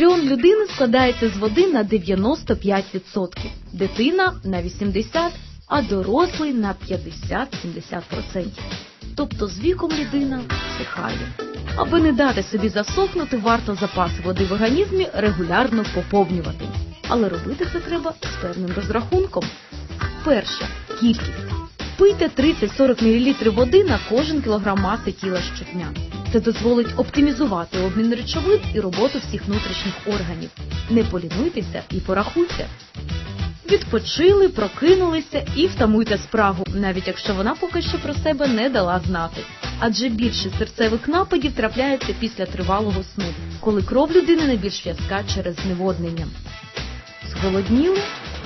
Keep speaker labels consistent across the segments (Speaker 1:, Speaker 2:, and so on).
Speaker 1: Ембріон людини складається з води на 95%, дитина на 80%, а дорослий на 50-70%. Тобто з віком людина всихає. Аби не дати собі засохнути, варто запас води в організмі регулярно поповнювати. Але робити це треба з певним розрахунком. Перше кількість. Пийте 30-40 мл води на кожен кілограм маси тіла щодня. Це дозволить оптимізувати обмін речовин і роботу всіх внутрішніх органів. Не полінуйтеся і порахуйте. Відпочили, прокинулися і втамуйте спрагу, навіть якщо вона поки що про себе не дала знати. Адже більше серцевих нападів трапляється після тривалого сну, коли кров людини найбільш в'язка через зневоднення. Зголодніли?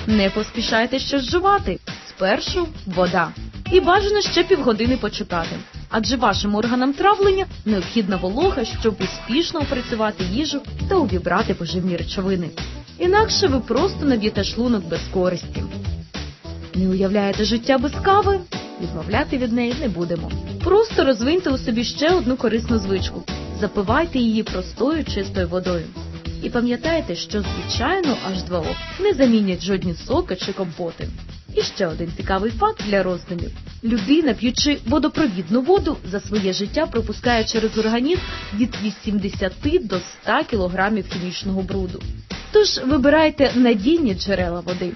Speaker 1: Не поспішайте щось жувати. Спершу вода. І бажано ще півгодини почекати. Адже вашим органам травлення необхідна волога, щоб успішно опрацювати їжу та увібрати поживні речовини. Інакше ви просто наб'єте шлунок без користі. Не уявляєте життя без кави? Відмовляти від неї не будемо. Просто розвиньте у собі ще одну корисну звичку. Запивайте її простою чистою водою. І пам'ятайте, що звичайно H2O не замінять жодні соки чи компоти. І ще один цікавий факт для роздумів. Людина, п'ючи водопровідну воду, за своє життя пропускає через організм від 80 до 100 кілограмів хімічного бруду. Тож вибирайте надійні джерела води.